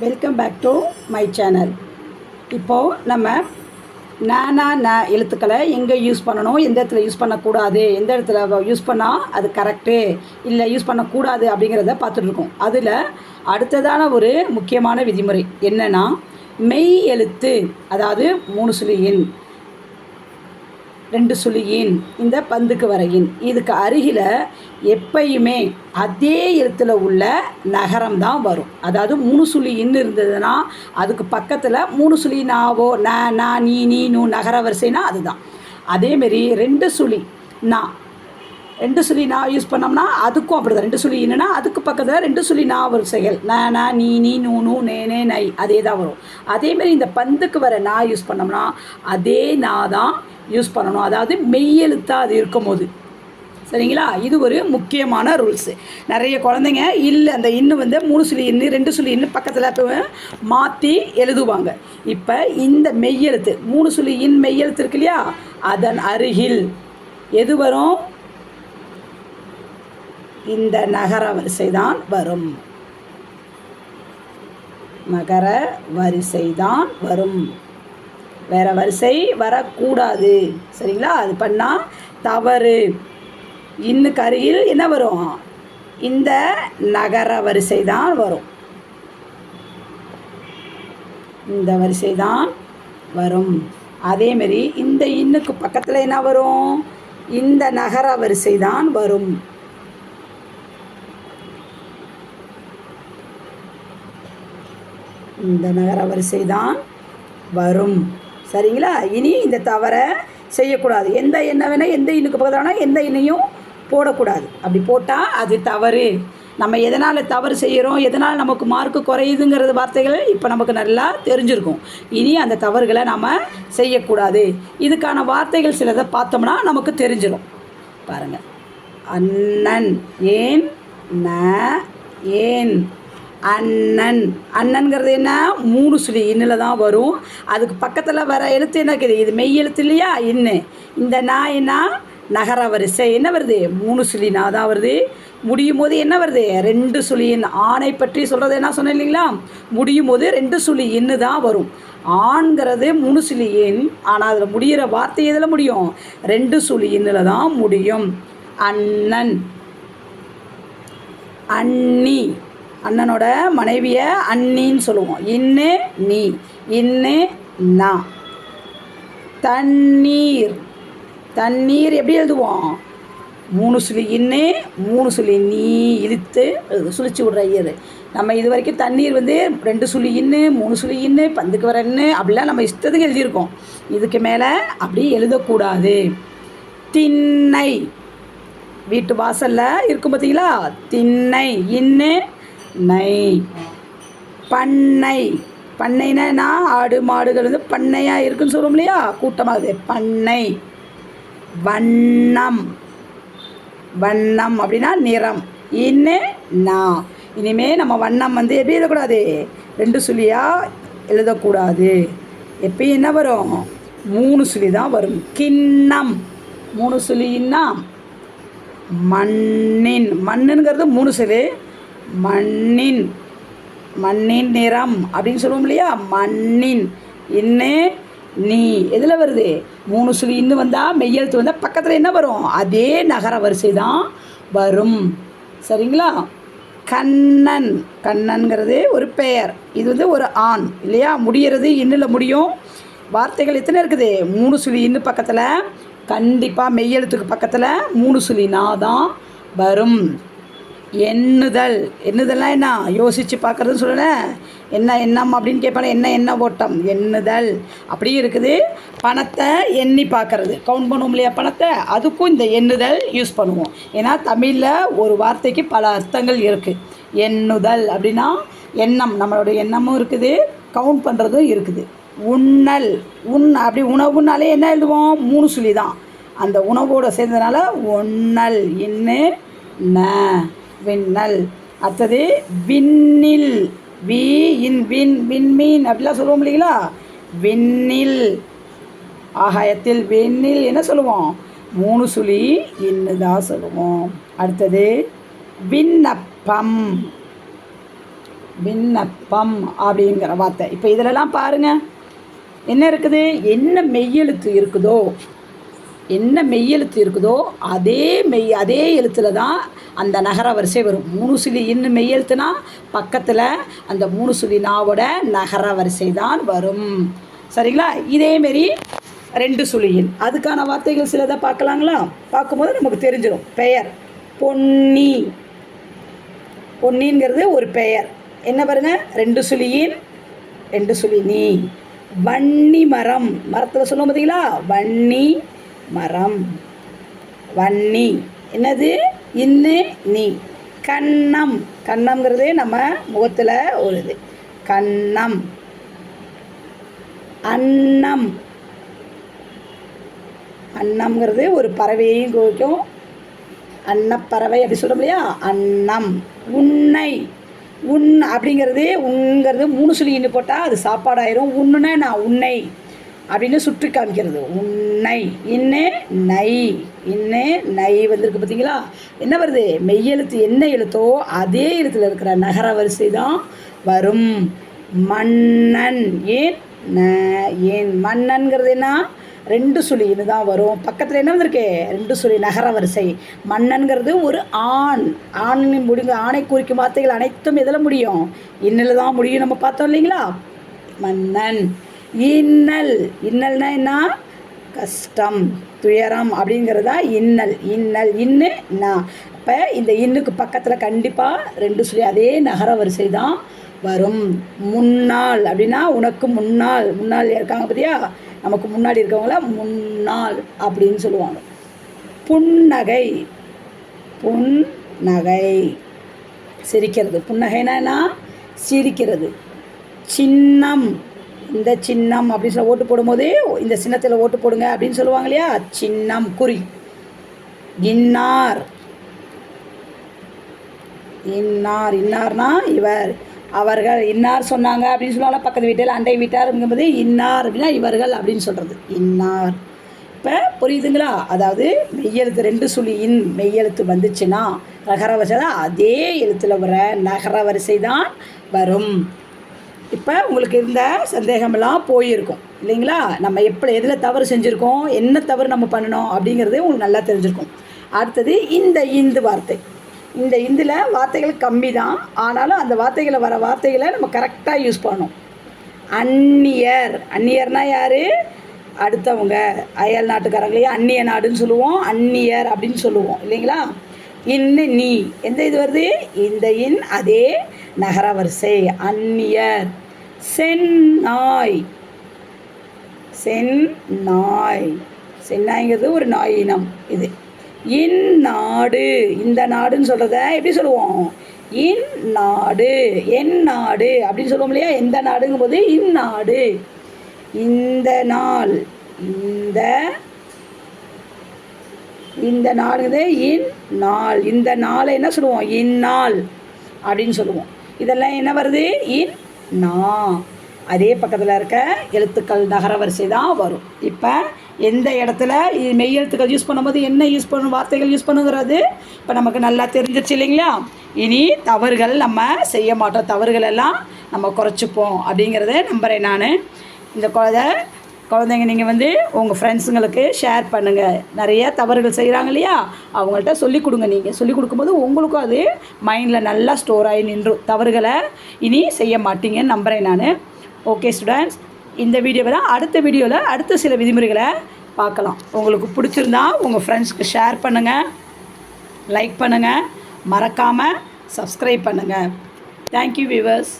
Welcome back to my channel இப்போது நம்ம நானா ந எழுத்துக்களை எங்கே யூஸ் பண்ணணும்? எந்த இடத்துல யூஸ் பண்ணக்கூடாது? எந்த இடத்துல யூஸ் பண்ணால் அது கரெக்டு இல்லை யூஸ் பண்ணக்கூடாது அப்படிங்கிறத பார்த்துட்ருக்கோம் அதில் அடுத்ததான ஒரு முக்கியமான விதிமுறை என்னென்னா மெய் எழுத்து அதாவது மூணு சுழியின் ரெண்டு சுழியின் இந்த பந்துக்கு வரையின். இதுக்கு அருகில் எப்பயுமே அதே இடத்துல உள்ள நகரம் தான் வரும். அதாவது மூணு சுழி இன்னு இருந்ததுன்னா அதுக்கு பக்கத்தில் மூணு சுழி நாவோ ந நா நீ நீ நூ நகர வரிசைனா அதுதான். அதேமாரி ரெண்டு சுழி நா ரெண்டு சுழி நா யூஸ் பண்ணோம்னா அதுக்கும் அப்படி தான் ரெண்டு சுழி என்னன்னா அதுக்கு பக்கத்தில் ரெண்டு சுழி நா வரிசைகள் ந நா நீ நீ நூ நூ நே நே நை அதே தான் வரும் அதேமாரி இந்த பந்துக்கு வர நா யூஸ் பண்ணோம்னா அதே நா தான் யூஸ் பண்ணணும். அதாவது மெய்யெழுத்தாக அது இருக்கும்போது. சரிங்களா? இது ஒரு முக்கியமான ரூல்ஸு நிறைய குழந்தைங்க இல்லை அந்த இன்னு வந்து மூணு சுழி இன்னு ரெண்டு சுழி இன்னு பக்கத்தில் இப்போ மாற்றி எழுதுவாங்க. இப்போ இந்த மெய்யெழுத்து மூணு சுழி இன் மெய்யெழுத்து இருக்கு இல்லையா? அதன் அருகில். எது வரும்? இந்த நகர வரிசை தான் வரும். நகர வரிசை தான் வரும். வேற வரிசை வரக்கூடாது. சரிங்களா? அது பண்ணால் தவறு. இன்னுக்கு அருகில் என்ன வரும்? இந்த நகர வரிசை தான் வரும். இந்த வரிசை தான் வரும் அதேமாரி இந்த இன்னுக்கு பக்கத்தில் என்ன வரும்? இந்த நகர வரிசை தான் வரும். இந்த நகர வரிசை தான் வரும். சரிங்களா? இனி இந்த தவறை செய்யக்கூடாது. எந்த எண்ணெய் வேணால் எந்த இன்னுக்கு பக்கத்தானா எந்த எண்ணையும் போடக்கூடாது. அப்படி போட்டால் அது தவறு. நம்ம எதனால் தவறு செய்கிறோம் எதனால் நமக்கு மார்க்கு குறையுதுங்கிறது வார்த்தைகள் இப்போ நமக்கு நல்லா தெரிஞ்சிருக்கும். இனி அந்த தவறுகளை நாம் செய்யக்கூடாது. இதுக்கான வார்த்தைகள் சிலதை பார்த்தோம்னா நமக்கு தெரிஞ்சிடும் பாருங்கள் அண்ணன் ஏன் ந ஏன். அண்ணன். அண்ணன்கிறது என்ன? மூணு சுழி இன்னில் தான் வரும். அதுக்கு பக்கத்தில் வர எழுத்து என்ன இருக்குது? இது மெய் எழுத்து இல்லையா? இன்னு. இந்த நா என்ன நகர வரிசை. என்ன வருது? மூணு சுழி நான் தான் வருது. முடியும் போது என்ன வருது? ரெண்டு சுழியின் ஆணை பற்றி சொல்கிறது என்ன சொன்னேன் இல்லைங்களா? முடியும் போது ரெண்டு சுழி இன்னு தான் வரும். ஆண்கிறது மூணு சுழியின் ஆனால் அதில் முடிகிற வார்த்தை எதில் முடியும்? ரெண்டு சுழி இன்னில் தான் முடியும். அண்ணன். அண்ணி. அண்ணனோட மனைவியை அண்ணின்னு சொல்லுவோம். இன்னு நீ. இன்னு நா. தண்ணீர். தண்ணீர் எப்படி எழுதுவோம்? மூணு சுழி இன்னு மூணு சுழி நீ இழுத்து சுழிச்சு விட்ற ஐயர். நம்ம இது வரைக்கும் தண்ணீர் வந்து ரெண்டு சுழி இன்னு மூணு சுழி இன்னு பந்துக்கு வரன்னு அப்படிலாம் நம்ம இஷ்டத்துக்கு எழுதியிருக்கோம். இதுக்கு மேலே அப்படி எழுதக்கூடாது. திண்ணை. வீட்டு வாசலில் இருக்கும் பார்த்தீங்களா? திண்ணை. இன்னு நை பண்ணை. பண்ணைனா ஆடு மாடுகள் வந்து பண்ணையாக இருக்குன்னு சொல்லுவோம் இல்லையா? கூட்டமாகுது. பண்ணை. வண்ணம். வண்ணம் அப்படின்னா நிறம். இன்னு நான் இனிமே நம்ம வண்ணம் வந்து எப்படி எழுதக்கூடாது? ரெண்டு சுழியாக எழுதக்கூடாது. எப்பயும் என்ன வரும்? மூணு சுழி தான் வரும். கிண்ணம். மூணு சுழின்னா மண்ணின். மண்ணுங்கிறது மூணு சுழி. மண்ணின் மண்ணின் நிறம் அப்படின்னு சொல்லுவோம் இல்லையா? மண்ணின். இன்னு நீ. எதில் வருது? மூணு சுழி இன்னும் வந்தால் மெய்யெழுத்து வந்தால் பக்கத்தில் என்ன வரும்? அதே நகர வரிசை தான் வரும். சரிங்களா? கண்ணன். கண்ணன்கிறது ஒரு பெயர். இது வந்து ஒரு ஆண் இல்லையா? முடியறது இன்னில் முடியும். வார்த்தைகள் எத்தனை இருக்குது? மூணு சுழி இன்னு பக்கத்தில் கண்டிப்பாக மெய்யெழுத்துக்கு பக்கத்தில் மூணு சுழினா தான் வரும். எண்ணுதல். எண்ணுதல்னா என்ன? யோசித்து பார்க்குறதுன்னு சொல்லலை. என்ன எண்ணம் அப்படின்னு கேட்பாங்க என்ன என்ன ஓட்டம்? எண்ணுதல். அப்படி இருக்குது. பணத்தை எண்ணி பார்க்குறது. கவுண்ட் பண்ணுவோம் இல்லையா பணத்தை? அதுக்கும் இந்த எண்ணுதல் யூஸ் பண்ணுவோம். ஏன்னா தமிழில் ஒரு வார்த்தைக்கு பல அர்த்தங்கள் இருக்குது எண்ணுதல் அப்படின்னா எண்ணம். நம்மளோட எண்ணமும் இருக்குது. கவுண்ட் பண்ணுறதும் இருக்குது. உண்ணல். உண் அப்படி உணவுனாலே என்ன எழுதுவோம்? மூணு சுழி தான் அந்த உணவோடு சேர்ந்ததுனால உண்ணல் இன்னு ந. விண்ணல். அடுத்தது விண்ணில். வி இன் வின் விண்மீன் அப்படிலாம் சொல்லுவோம் இல்லைங்களா? விண்ணில். ஆகாயத்தில் விண்ணில் என்ன சொல்லுவோம்? மூணு சுழி இன்னு தான் சொல்லுவோம். அடுத்தது விண்ணப்பம். விண்ணப்பம் அப்படிங்கிற வார்த்தை. இப்போ இதிலலாம் பாருங்கள் என்ன இருக்குது? என்ன மெய்யெழுத்து இருக்குதோ என்ன மெய்யெழுத்து இருக்குதோ அதே மெய் அதே எழுத்தில் தான் அந்த நகர வரிசை வரும். மூணு சுழி இன்னும் மெய்யெழுத்துனா பக்கத்தில் அந்த மூணு சுழி நாவோட நகர வரிசை தான் வரும். சரிங்களா? இதேமாரி ரெண்டு சுழியின் அதுக்கான வார்த்தைகள் சிலதை பார்க்கலாங்களா? பார்க்கும்போது நமக்கு தெரிஞ்சிடும் பெயர். பொன்னி. பொன்னிங்கிறது ஒரு பெயர். என்ன பாருங்க? ரெண்டு சுழியின் ரெண்டு சுழி நீ. வன்னி மரம். மரத்தில் சொல்லுவோம் பார்த்தீங்களா வன்னி மரம். வன்னி. என்னது? இன்னு நீ. கண்ணம். கண்ணம்ங்கிறதே நம்ம முகத்தில் ஒரு இது. கண்ணம். அன்னம். அன்னம்ங்கிறது ஒரு பறவையையும் குறிக்கும் அன்னப்பறவை அப்படி சொல்கிறோம் இல்லையா? அன்னம். உன்னை. உன் அப்படிங்கிறது உண்ங்கிறது மூணு சொல்லி இன்னு போட்டால் அது சாப்பாடாயிரும். உன்னுனா நான் உன்னை. அப்படின்னு சுற்றி காமிக்கிறது. உன்னை இன்னே நை இன்னே நை வந்திருக்கு பார்த்தீங்களா? என்ன வருது? மெய்யெழுத்து என்ன எழுத்தோ அதே எழுத்தில் இருக்கிற நகர வரிசை தான் வரும். மன்னன் ஏன்? ந ஏன். மன்னன்கிறது என்ன? ரெண்டு சுழின்னு தான் வரும். பக்கத்தில் என்ன வந்திருக்கு? ரெண்டு சுழி நகர வரிசை. மன்னன்கிறது ஒரு ஆண். ஆணின் முடிங்க ஆணை குறிக்கும் வார்த்தைகள் அனைத்தும் எதில் முடியும்? இன்னில் தான் முடியும் நம்ம பார்த்தோம் இல்லைங்களா? மன்னன். இன்னல். இன்னல்னா என்ன? கஷ்டம் துயரம் அப்படிங்கிறதா இன்னல். இன்னல் இன்னு நான் இப்போ இந்த இன்னுக்கு பக்கத்தில் கண்டிப்பாக ரெண்டு சொல்லி அதே நகர வரிசை தான் வரும். முன்னாள் அப்படின்னா உனக்கு முன்னால் முன்னாள் இருக்காங்க பார்த்தியா நமக்கு முன்னாடி இருக்கவங்கள முன்னாள் அப்படின்னு சொல்லுவாங்க. புன்னகை. புன்னகை. சிரிக்கிறது. புன்னகைனா என்ன? சிரிக்கிறது. சின்னம். இந்த சின்னம் அப்படின்னு சொல்லி ஓட்டு போடும்போது இந்த சின்னத்தில் ஓட்டு போடுங்க அப்படின்னு சொல்லுவாங்க இல்லையா? சின்னம் குறி. இன்னார். இன்னார் இன்னார்னா இவர். அவர்கள் இன்னார் சொன்னாங்க அப்படின்னு சொல்லுவாங்க. பக்கத்து வீட்டில் அண்டை வீட்டாருங்கும்போது இன்னார் அப்படின்னா இவர்கள் அப்படின்னு சொல்கிறது இன்னார். இப்போ புரியுதுங்களா? அதாவது மெய்யெழுத்து ரெண்டு சுழி இன் மெய்யெழுத்து வந்துச்சுன்னா நகர வரிசை தான் அதே எழுத்தில் வர நகர வரிசை தான் வரும். இப்போ உங்களுக்கு இருந்த சந்தேகமெல்லாம் போயிருக்கும். இல்லைங்களா? நம்ம எப்படி எதில் தவறு செஞ்சுருக்கோம்? என்ன தவறு நம்ம பண்ணணும்? அப்படிங்கிறது உங்களுக்கு நல்லா தெரிஞ்சிருக்கும். அடுத்தது இந்த இந்து வார்த்தை. இந்த இந்தில் வார்த்தைகள் கம்மி தான் ஆனாலும் அந்த வார்த்தைகளை வர வார்த்தைகளை நம்ம கரெக்டாக யூஸ் பண்ணணும். அந்நியர். அந்நியர்னா யார்? அடுத்தவங்க. அயல் நாட்டுக்காரங்களையும் அந்நிய நாடுன்னு சொல்லுவோம். அந்நியர் அப்படின்னு சொல்லுவோம். இல்லைங்களா? இன்னு நீ. எந்த இது வருது? இந்த இன் அதே நகர வரிசை. அந்நியர். செந்நாய் செந்நாய் சென்னாய்ங்கிறது ஒரு நாய் இனம் இது. இன் நாடு. இந்த நாடுன்னு சொல்கிறத எப்படி சொல்லுவோம்? இன் நாடு. என் நாடு. அப்படின்னு சொல்லுவோம் இல்லையா? எந்த நாடுங்கும் போது இந்நாடு இந்த நாள். இந்த இந்த நாளுங்கிறது இன் நாள். இந்த நாளை என்ன சொல்லுவோம்? இந்நாள் அப்படின்னு சொல்லுவோம். இதெல்லாம் என்ன வருது? இன் நா. அதே பக்கத்தில் இருக்க எழுத்துக்கள் நகர வரிசை தான் வரும். இப்போ எந்த இடத்துல இது மெய் எழுத்துக்கள் யூஸ் பண்ணும்போது என்ன யூஸ் பண்ணும் வார்த்தைகள் யூஸ் பண்ணுங்கிறது இப்போ நமக்கு நல்லா தெரிஞ்சிருச்சு இல்லைங்களா? இனி தவறுகள் நம்ம செய்ய மாட்டோம். தவறுகள் எல்லாம் நம்ம குறைச்சிப்போம் அப்படிங்கிறத நம்புகிறேன் நான். இந்த குழந்தை குழந்தைங்க நீங்கள் வந்து உங்கள் ஃப்ரெண்ட்ஸுங்களுக்கு ஷேர் பண்ணுங்கள் நிறைய தவறுகள் செய்கிறாங்க இல்லையா? அவங்கள்ட்ட சொல்லிக் கொடுங்க நீங்கள் சொல்லிக் கொடுக்கும்போது உங்களுக்கும் அது மைண்டில் நல்லா ஸ்டோர் ஆகி நின்றும் தவறுகளை இனி செய்ய மாட்டீங்கன்னு நம்புகிறேன் நான். ஓகே ஸ்டூடெண்ட்ஸ் இந்த வீடியோவை தான் அடுத்த வீடியோவில் அடுத்த சில விதிமுறைகளை பார்க்கலாம். உங்களுக்கு பிடிச்சிருந்தா உங்கள் ஃப்ரெண்ட்ஸ்க்கு ஷேர் பண்ணுங்கள் லைக் பண்ணுங்கள் மறக்காமல் சப்ஸ்கிரைப் பண்ணுங்கள் தேங்க்யூ வியூவர்ஸ்